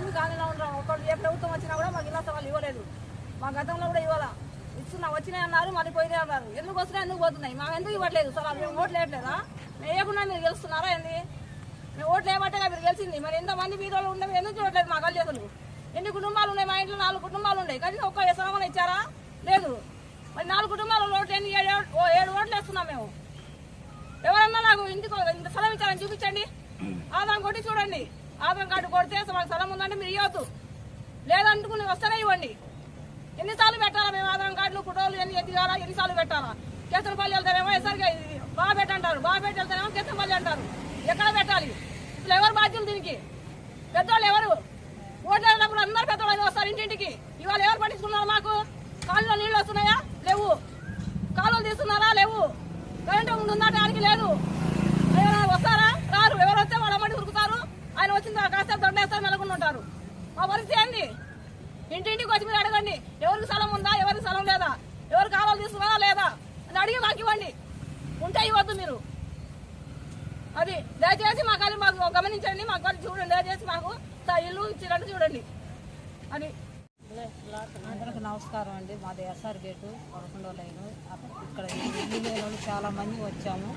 అందరూ ఖాళీలో ఉంటాం. ఒకళ్ళు ఏ ప్రభుత్వం వచ్చినా కూడా మాకు ఇలా సవాలు ఇవ్వలేదు. మా గతంలో కూడా ఇవ్వాల? ఇస్తున్నా వచ్చినాయి అన్నారు మళ్ళీ పోయినాయి అన్నారు. ఎందుకు వస్తున్నాయి ఎందుకు పోతున్నాయి? మాకు ఎందుకు ఇవ్వట్లేదు? సార్ మేము ఓట్లు వేయట్లేదా? మేము వేయకుండా మీరు గెలుస్తున్నారా ఏంది? మేము ఓట్లు వేయబట్టే మీరు గెలిచింది. మరి ఎంతమంది బీదోళ్ళు ఉండే ఎందుకు చూడట్లేదు మా గల్జేసులు ఎన్ని కుటుంబాలు ఉన్నాయి మా ఇంట్లో? నాలుగు కుటుంబాలు ఉన్నాయి. కానీ ఒక్క వ్యసనం ఇచ్చారా? లేదు. మరి నాలుగు కుటుంబాలు ఓట్లు ఎన్ని? ఏడు ఏడు ఓట్లు వేస్తున్నాం మేము. ఎవరన్నా నాకు ఇంటికి ఇంత సెలవు ఇచ్చారని చూపించండి. ఆదాం కొట్టి చూడండి. ఆధార్ కార్డు కొడితే మాకు స్థలం ఉందంటే మీరు ఇవ్వద్దు. లేదంటుకుని వస్తేనే ఇవ్వండి. ఎన్నిసార్లు పెట్టాలా మేము ఆధార్ కార్డులు ఫోటోలు ఎన్ని ఎన్ని కావాలా ఎన్నిసార్లు పెట్టాలా? కేసనపల్లి వెళ్తారేమో ఎసరిగా బాగా పెట్టంటారు. బాగా పెట్టి వెళ్తారేమో కేసనపల్లి అంటారు. ఎక్కడ పెట్టాలి? ఇప్పుడు ఎవరు బాధ్యులు దీనికి? పెద్దవాళ్ళు ఎవరు? ఓట్లు వెళ్ళినప్పుడు అందరు పెద్దవాళ్ళు వస్తారు ఇంటింటికి. ఇవాళ ఎవరు పట్టించుకున్నారు మాకు? కాళ్ళలో నీళ్ళు వస్తున్నాయా? లేవు. కాలువలు తీస్తున్నారా? లేవు. కరెంటు ఉందా? దానికి లేదు ఎవరైనా వస్తారా రారు ఎవరు వస్తే వాళ్ళ మట్టి ఉరుకుతారు వచ్చిందో వచ్చిన కాసేపు దొండేస్తారు మెలకుండా ఉంటారు. మా పరిస్థితి ఏంది? ఇంటింటికి వచ్చి మీరు అడగండి ఎవరికి స్థలం ఉందా ఎవరికి స్థలం లేదా ఎవరు కావాలి తీసుకున్నారా లేదా అని అడిగి మాకు ఇవ్వండి. ఉంటే ఇవ్వద్దు మీరు. అది దయచేసి మా కాలి మాకు గమనించండి మాకు కాలి చూడండి దయచేసి మాకు ఇల్లు ఇచ్చినట్టు చూడండి. అది అందరికి నమస్కారం అండి. మాది ఎస్ఆర్ గేటు పదకొండో లైను ఇక్కడ ఇల్లు లేని చాలా మంది వచ్చాము.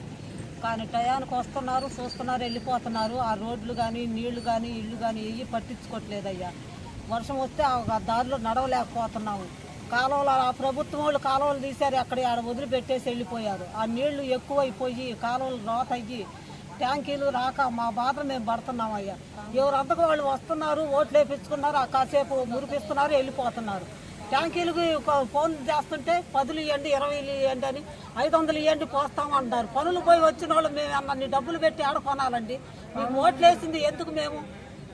కానీ టయానికి వస్తున్నారు చూస్తున్నారు వెళ్ళిపోతున్నారు. ఆ రోడ్లు కానీ నీళ్ళు కానీ ఇల్లు కానీ ఏవి పట్టించుకోవట్లేదయ్యా వర్షం వస్తే ఆ దారిలో నడవలేకపోతున్నాము. కాలువలు ఆ ప్రభుత్వం వాళ్ళు కాలువలు తీశారు అక్కడ ఆడ వదిలిపెట్టేసి వెళ్ళిపోయారు. ఆ నీళ్ళు ఎక్కువైపోయి కాలువలు రోత అయ్యి ట్యాంకీలు రాక మా బాధ మేము పడుతున్నామయ్యా. ఎవరంతకు వాళ్ళు వస్తున్నారు ఓట్లు వేపించుకున్నారు ఆ కాసేపు మురిపిస్తున్నారు వెళ్ళిపోతున్నారు. ట్యాంకీలకు ఒక ఫోన్ చేస్తుంటే పదులు ఇవ్వండి ఇరవై ఇవ్వండి అని ఐదు వందలు ఇవ్వండి పోస్తామంటారు. పనులు పోయి వచ్చిన వాళ్ళు మేము అన్ని డబ్బులు పెట్టి ఆడ కొనాలండి? మీకు ఓట్లు వేసింది ఎందుకు మేము?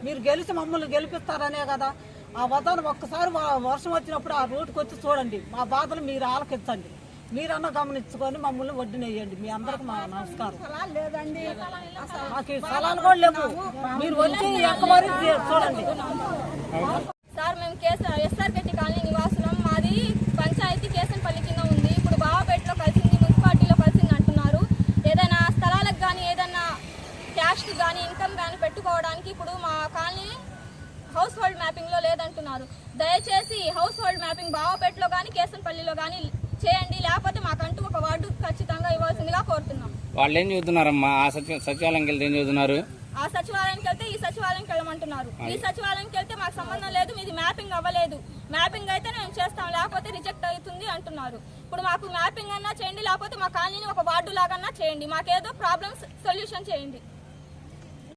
మీరు గెలిచి మమ్మల్ని గెలిపిస్తారనే కదా. ఆ వదాన్ని ఒక్కసారి వ- వర్షం వచ్చినప్పుడు ఆ రోడ్డుకి వచ్చి చూడండి. మా బాధలు మీరు ఆలకించండి. మీరన్నా గమనించుకొని మమ్మల్ని వడ్డీనేయండి. మీ అందరికి మా నమస్కారం. మాకు స్థలాలు కూడా లేవు. మీరు వచ్చి ఎక్కువ చూడండి. సార్ మేము కేసు ఎస్ఆర్ గట్టి కాలనీ నివాసులం మాది పంచాయతీ కేసనపల్లి కింద ఉంది ఇప్పుడు బాబాపేటలో కలిసింది మున్సిపాలిటీలో కలిసింది అంటున్నారు ఏదైనా స్థలాలకు కానీ ఏదైనా క్యాష్కి కానీ ఇన్కమ్ కానీ పెట్టుకోవడానికి ఇప్పుడు మా కాలనీ హౌస్ హోల్డ్ మ్యాపింగ్లో లేదంటున్నారు. దయచేసి హౌస్ హోల్డ్ మ్యాపింగ్ బాబాపేటలో కానీ కేసనపల్లిలో కానీ చేయండి. లేకపోతే మాకంటూ ఒక వార్డు ఖచ్చితంగా ఇవ్వాల్సిందిగా కోరుతున్నాం. వాళ్ళు ఏం చదువుతున్నారమ్మా ఆ సచివ సచివాలయంకి వెళ్తే ఏం చదువుతున్నారు ఆ సచివాలయానికి వెళ్తే ఈ సచివాలయంకి వెళ్ళమంటున్నారు. ఈ సచివాలయంకి వెళ్తే మాకు సంబంధం లేదు. మీది మ్యాపింగ్ అవ్వలేదు. మ్యాపింగ్ అయితే మేము చేస్తాం. లేకపోతే రిజెక్ట్ అవుతుంది అంటున్నారు. ఇప్పుడు మాకు మ్యాపింగ్ అన్నా చేయండి. లేకపోతే మా కాలనీని ఒక వార్డు లాగన్నా చేయండి. మాకేదో ప్రాబ్లమ్స్ సొల్యూషన్ చేయండి.